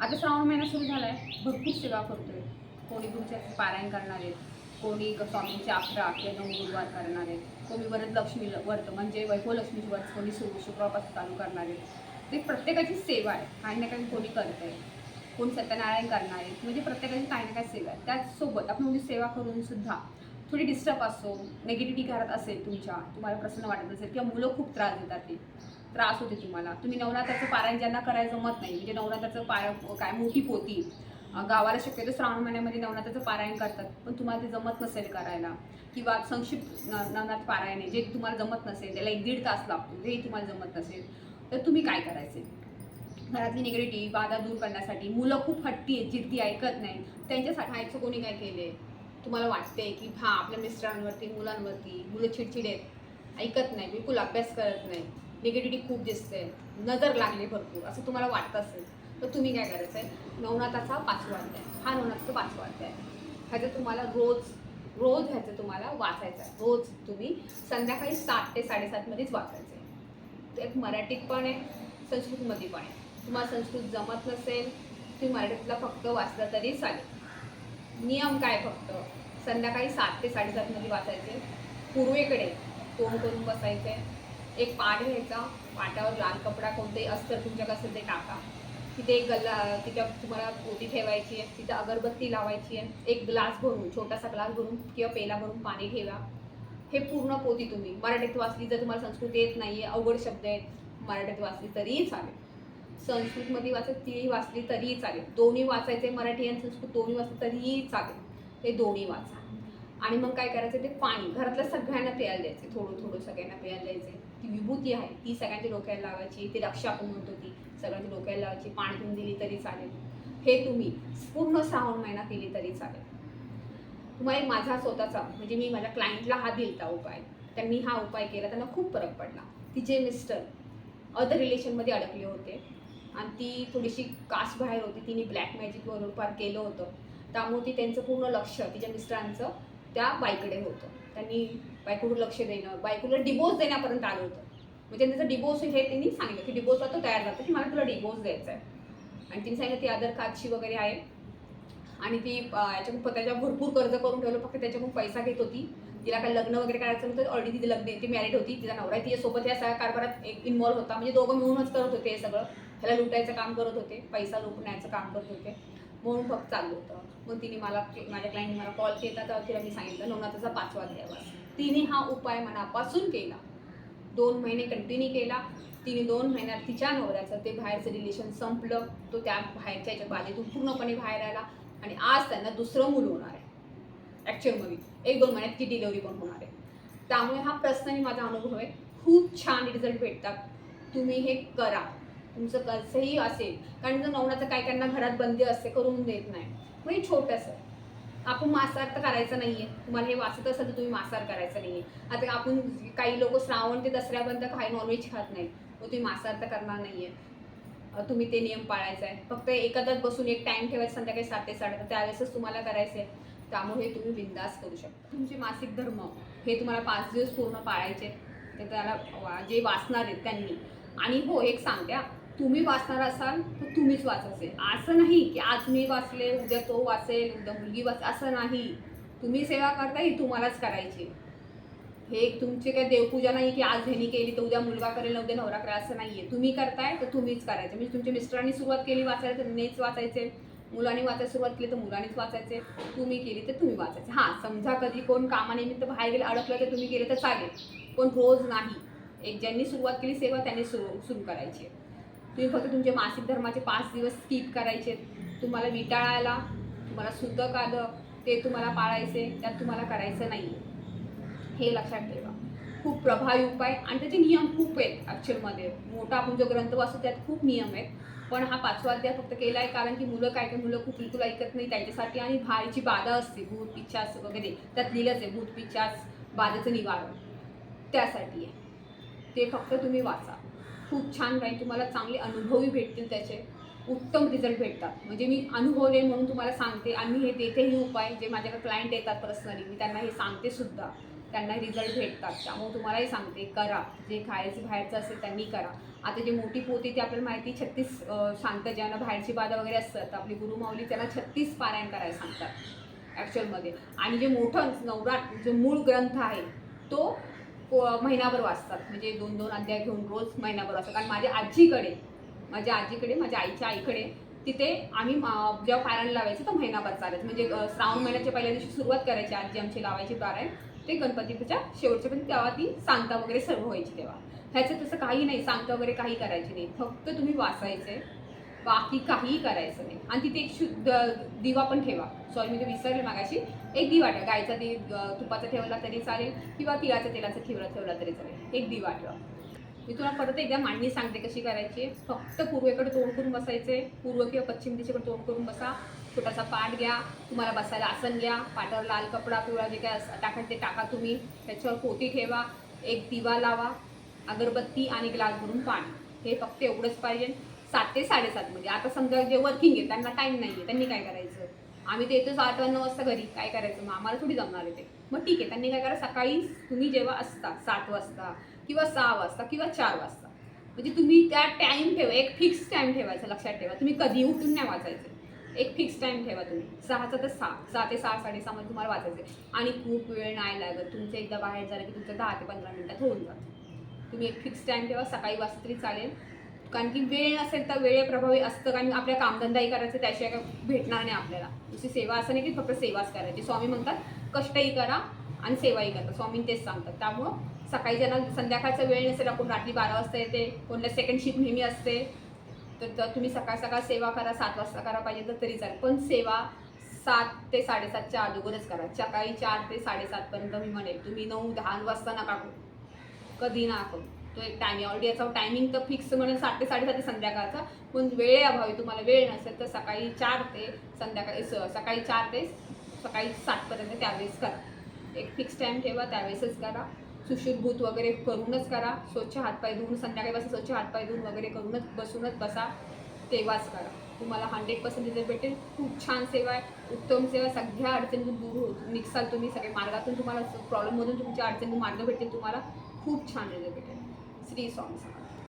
आता श्रावण महिना सुरू झाला आहे भरपूर सेवा करतोय. कोणी तुमच्या पारायण करणार आहेत. कोणी स्वामींचे अकरा किंवा नऊ गुरुवार करणार आहेत. कोणी वरद लक्ष्मी व्रत म्हणजे वैभवलक्ष्मीचे व्रत कोणी सुरू शुक्रवारपासून चालू करणार आहेत. ते प्रत्येकाची सेवा आहे. काही ना काही कोणी करत आहे कोणी सत्यनारायण करणार आहेत. म्हणजे प्रत्येकाची काही ना काही सेवा आहे. त्याचसोबत आपण म्हणजे सेवा करून सुद्धा थोडी डिस्टर्ब असो नेगेटिव्हिटी घरात असेल तुमच्या तुम्हाला प्रसन्न वाटत असेल किंवा मुलं खूप त्रास देतात ते. त्रास होते तुम्हाला. तुम्ही नवरात्राचं पारायण ज्यांना करायला जमत नाही म्हणजे नवरात्राचं पाय काय मोठी पोती गावाला शक्यतो श्रावण महिन्यामध्ये नवरात्राचं पारायण करतात पण तुम्हाला ते जमत नसेल करायला. किंवा संक्षिप्त नवनाथ पारायण आहे जे तुम्हाला जमत नसेल त्याला एक दीड तास लागतो हे तुम्हाला जमत नसेल तर तुम्ही काय करायचे? घरातली निगेटिव्ह बाधा दूर करण्यासाठी मुलं खूप हट्टी आहेत जिद्दी ऐकत नाही त्यांच्यासाठी हायचं कोणी काय केले तुम्हाला वाटते की हा आपल्या मिस्टरांवरती मुलांवरती मुलं चिडचिड आहेत ऐकत नाही बिलकुल अभ्यास करत नाही. निगेटिव्हिटी खूप दिसते. नजर लागली भरपूर असं तुम्हाला वाटत असेल. तर तुम्ही काय करायचं आहे नवनाथाचा पाचवा अध्याय. हा नवनाथाचा पाचवा अध्याय. ह्याचं तुम्हाला रोज रोज ह्याचं तुम्हाला वाचायचं आहे रोज तुम्ही संध्याकाळी सात ते साडेसातमध्येच वाचायचं आहे एक मराठीत पण आहे संस्कृतमध्ये पण आहे. तुम्हाला संस्कृत जमत नसेल तुम्ही मराठीतला फक्त वाचला तरी चालेल. नियम काय फक्त? संध्याकाळी सात ते साडेसातमध्ये वाचायचे. पूर्वेकडे कोण करून बसायचं? आहे एक पाट घ्यायचा पाटावर लाल कपडा कोणतेही अस्तर तुमच्याकडे असेल ते टाका. तिथे एक गल्ला तिच्या तुम्हाला पोती ठेवायची आहे तिथं अगरबत्ती लावायची आहे एक ग्लास भरून छोटासा ग्लास भरून किंवा पेला भरून पाणी ठेवा. हे पूर्ण पोती तुम्ही. मराठीत वाचली जर तुम्हाला संस्कृत येत नाही आहे अवघड शब्द आहेत. मराठीत वाचली तरीही चालेल. संस्कृतमध्ये वाचत तीही वाचली तरीही चालेल. दोन्ही वाचायचे मराठी आणि संस्कृत दोन्ही वाचलं तरीही चालेल. हे दोन्ही वाचा. आणि मग काय करायचं ते पाणी. घरातल्या सगळ्यांना प्यायला द्यायचे थोडं थोडं सगळ्यांना प्यायला द्यायचे. ती विभूती आहे. ती सगळ्यांची डोक्याला लावायची ती रक्षा आपण म्हणतो ती सगळ्यांची डोक्याला लावायची पाणी घेऊन दिली तरी चालेल. हे तुम्ही पूर्ण श्रावण महिना केली तरी चालेल. तुम्हाला एक माझा स्वतःचा म्हणजे मी माझ्या क्लायंटला हा दिलता उपाय. त्यांनी हा उपाय केला त्यांना खूप फरक पडला. तिचे मिस्टर अदर रिलेशनमध्ये अडकले होते आणि ती थोडीशी कास्ट बाहेर होती तिने ब्लॅक मॅजिक पार केलं होतं. त्यामुळे ती त्यांचं पूर्ण लक्ष तिच्या मिस्टरांचं त्या बाईकडे होतं. त्यांनी बायकोकडे लक्ष देणं बायकोला डिवोर्स देण्यापर्यंत आलं होतं. म्हणजे त्यांचं डिवोर्स हे त्यांनी सांगितलं की डिवोर्सला तो तयार झाला की मला तुला डिवोर्स द्यायचा आहे आणि तिने सांगितलं ती आधार कार्डची वगैरे आहे. आणि ती याच्याकडून त्याच्या भरपूर कर्ज करून ठेवलं फक्त त्याच्याकडून पैसा घेत होती. तिला काय लग्न वगैरे करायचं होतं ऑलरेडी ती लग्न ती मॅरिड होती. तिचा नवरा तिच्यासोबत या सगळ्या कारभारात एक इन्वॉल्व्ह होता. म्हणजे दोघं मिळूनच करत होते हे सगळं. त्याला लुटायचं काम करत होते पैसा लुटण्याचं काम करत होते. म्हणून फक्त चालू होतं. मग तिने मला माझ्या क्लायंट मला कॉल केला तर तिला मी सांगितलं लोणाचा पाचवा घ्यावा. तिने हा उपाय मनापासून केला. दोन महिने कंटिन्यू केला. तिने दोन महिन्यात तिच्या नवऱ्याचं ते बाहेरचं रिलेशन संपलं. तो त्या बाहेरच्या याच्या बाधेतून पूर्णपणे बाहेर आला आणि आज त्यांना दुसरं मूल होणार आहे. ॲक्च्युअलमध्ये एक दोन महिन्यात ती डिलेवरी पण होणार आहे. त्यामुळे हा पर्सनली माझा अनुभव आहे. खूप छान रिझल्ट भेटतात. तुम्ही हे करा. तुमचं कसंही असेल. कारण जर नवनाचं काय त्यांना घरात बंदी असते करून देत नाही. मग हे छोटंसं. आपण मासार तर करायचं नाही आहे तुम्हाला हे वाचत असेल तर तुम्ही मांसाहार करायचं आहे आता आपण काही लोक श्रावण ते दसऱ्यापर्यंत काही नॉनव्हेज खात नाही मग तुम्ही मासार तर करणार नाही आहे तुम्ही ते नियम पाळायचा आहे. फक्त एखादाच बसून एक टाइम ठेवायचा संध्याकाळी सात ते साडे त्यावेळेसच तुम्हाला करायचं आहे त्यामुळे हे तुम्ही बिंदास करू शकता. तुमचे मासिक धर्म हे तुम्हाला पाच दिवस पूर्ण पाळायचे ते त्याला जे वाचणार आहेत त्यांनी. आणि हो एक सांगते तुम्ही वाचणार असाल तर तुम्हीच वाचायचे असं नाही की आज मी वाचले उद्या तो वाचेल उद्या मुलगी वाच असं नाही. तुम्ही सेवा करता ही तुम्हालाच करायची. हे एक तुमची काय देवपूजा नाही की आज ह्यानी केली तर उद्या मुलगा करेल उद्या नवरा करेल असं नाहीये. तुम्ही करताय तर तुम्हीच करायचं. म्हणजे तुमच्या मिस्टरांनी सुरुवात केली वाचायला तर नेच वाचायचे. मुलांनी वाचायला सुरुवात केली तर मुलांनीच वाचायचे. तुम्ही केली तर तुम्ही वाचायचे. हां समजा कधी कोण कामानिमित्त बाहेर गेलं अडकलं तर तुम्ही केलं तर चालेल. पण रोज नाही. एक ज्यांनी सुरुवात केली सेवा त्यांनी सुरू सुरू करायची. तुम्ही फक्त तुमचे मासिक धर्माचे पाच दिवस स्किप करायचे. तुम्हाला विटाळायला तुम्हाला सुतक आलं ते तुम्हाला पाळायचे त्यात तुम्हाला करायचं नाही. हे लक्षात ठेवा. खूप प्रभावी उपाय आणि त्याचे नियम खूप आहेत ॲक्च्युअलमध्ये मोठा आपण जो ग्रंथ वाचतो त्यात खूप नियम आहेत. पण हा पाचवा अध्याय फक्त केला आहे कारण की मुलं काय काय मुलं खूप बिलकुल ऐकत नाही. त्यांच्यासाठी आणि भारीची बाधा असते. भूत पिच्छास वगैरे. त्यात लिहिलंच आहे भूत पिच्छास बाधेचं निवारण. त्यासाठी आहे. ते फक्त तुम्ही वाचा. खूप छान राहील तुम्हाला चांगले अनुभवही भेटतील त्याचे. उत्तम रिझल्ट भेटतात. म्हणजे मी अनुभवले म्हणून तुम्हाला सांगते. आणि हे देतेही उपाय जे माझ्याकडे क्लायंट येतात पर्सनली मी त्यांना हे सांगते सुद्धा. त्यांना रिझल्ट भेटतात. त्यामुळे तुम्हालाही सांगते करा. जे खायचं बाहेरचं असेल त्यांनी करा. आता जे मोठी पोती ती आपल्याला माहिती छत्तीस सांगतात ज्यांना बाहेरची बाधा वगैरे असतात आपली गुरुमाऊली त्यांना छत्तीस पारायण करायला सांगतात ॲक्च्युअलमध्ये आणि जे मोठं नवरात जो मूळ ग्रंथ आहे तो महिनाभर वाचतात. म्हणजे दोन दोन अध्याय घेऊन रोज महिनाभर वाचतात. कारण माझ्या आजीकडे माझ्या आजीकडे माझ्या आईच्या आईकडे तिथे आम्ही जेव्हा पारायण लावायचं तर महिनाभर चालायचं म्हणजे श्रावण महिन्याच्या पहिल्या दिवशी सुरुवात करायची आजी आमची लावायची पारायण. ते गणपतीच्या शेवटचे पण तेव्हा ती सांगता वगैरे सर्व व्हायची तेव्हा. ह्याचं तसं काही नाही. सांगता वगैरे काही करायची नाही. फक्त तुम्ही वाचायचे बाकी काहीही करायचं नाही. आणि तिथे एक शुद्ध दिवा पण ठेवा. सॉरी मी ते विसरले मागाशी. एक दिवा ठेवा. गायचा दी तुपाचा ठेवला तरी चालेल किंवा तिळाच्या तेलाचा ठेवला ठेवला तरी चालेल. एक दिवा ठेवा. मी तुला परत एकदा मांडणी सांगते कशी करायची. फक्त पूर्वेकडे तोंड करून बसायचे. पूर्व किंवा पश्चिम दिशेकडे तोंड करून बसा. छोटासा पाठ घ्या. तुम्हाला बसायला आसन घ्या. पाठावर लाल कपडा पिवळा जे काय असं टाकाल ते टाका तुम्ही. त्याच्यावर पोती ठेवा. एक दिवा लावा. अगरबत्ती आणि ग्लास भरून पाणी. हे फक्त एवढंच पाहिजे. सात ते साडेसात म्हणजे आता समजा जे वर्किंग आहे त्यांना टाईम नाही आहे त्यांनी काय करायचं? आम्ही ते येतोच आठ नऊ वाजता घरी काय करायचं? मग आम्हाला थोडी जमणार आहे ते. मग ठीक आहे त्यांनी काय करा सकाळी तुम्ही जेव्हा असता सात वाजता किंवा सहा वाजता किंवा चार वाजता म्हणजे तुम्ही त्या टाईम ठेवा एक फिक्स टाईम ठेवायचा लक्षात ठेवा. तुम्ही कधी उठून नाही वाचायचं. एक फिक्स टाईम ठेवा तुम्ही. सहाचा तर सहा. सहा ते सहा साडेसहामध्ये तुम्हाला वाचायचं आणि खूप वेळ नाही लागत. तुमचं एकदा बाहेर झालं की तुमचं दहा ते पंधरा मिनिटात होऊन जातं. तुम्ही एक फिक्स टाईम ठेवा सकाळी वाजता तरी चालेल. कारण की वेळ नसेल तर वेळेप्रभावी असतं कारण आपल्या कामधंदाही करायचं त्याशिवाय काय भेटणार नाही आपल्याला. दुसरी सेवा असं नाही की फक्त सेवाच करायची. स्वामी म्हणतात कष्टही करा आणि सेवाही करा. स्वामी तेच सांगतात. त्यामुळं सकाळी ज्यांना संध्याकाळचा वेळ नसेल आपण रात्री बारा वाजता येते कोणत्या सेकंड शिफ्ट नेहमी असते तर तर तुम्ही सकाळ सकाळ सेवा करा सात वाजता करा पाहिजे तर तरी चालेल. पण सेवा सात ते साडेसातच्या अगोदरच करा. सकाळी चार ते साडेसातपर्यंत मी म्हणेल तुम्ही नऊ दहा वाजता नका करू. कधी ना करू. तो एक टायमिंग ऑलरेडी याचा टायमिंग तर फिक्स म्हणून सात ते साडेसात संध्याकाळचा. पण वेळेअभावी तुम्हाला वेळ नसेल तर सकाळी चार ते संध्याकाळी स- सकाळी चार ते सकाळी सातपर्यंत त्यावेळेस करा. एक फिक्स टाईम ठेवा त्यावेळेसच करा. सुशुद्धभूत वगैरे करूनच करा. स्वच्छ हातपाय धुवून संध्याकाळी बसा स्वच्छ हातपाय धुवून वगैरे करूनच बसूनच बसा. तेव्हाच करा. तुम्हाला हंड्रेड पर्सेंट रिझल्ट भेटेल. खूप छान सेवा आहे. उत्तम सेवा सगळ्या अडचणीतून दूर होत निघसाल तुम्ही सगळे. मार्गातून तुम्हाला प्रॉब्लेममधून तुमच्या अडचणीतून मार्ग भेटेल तुम्हाला. खूप छान रिझल्ट भेटेल. These songs.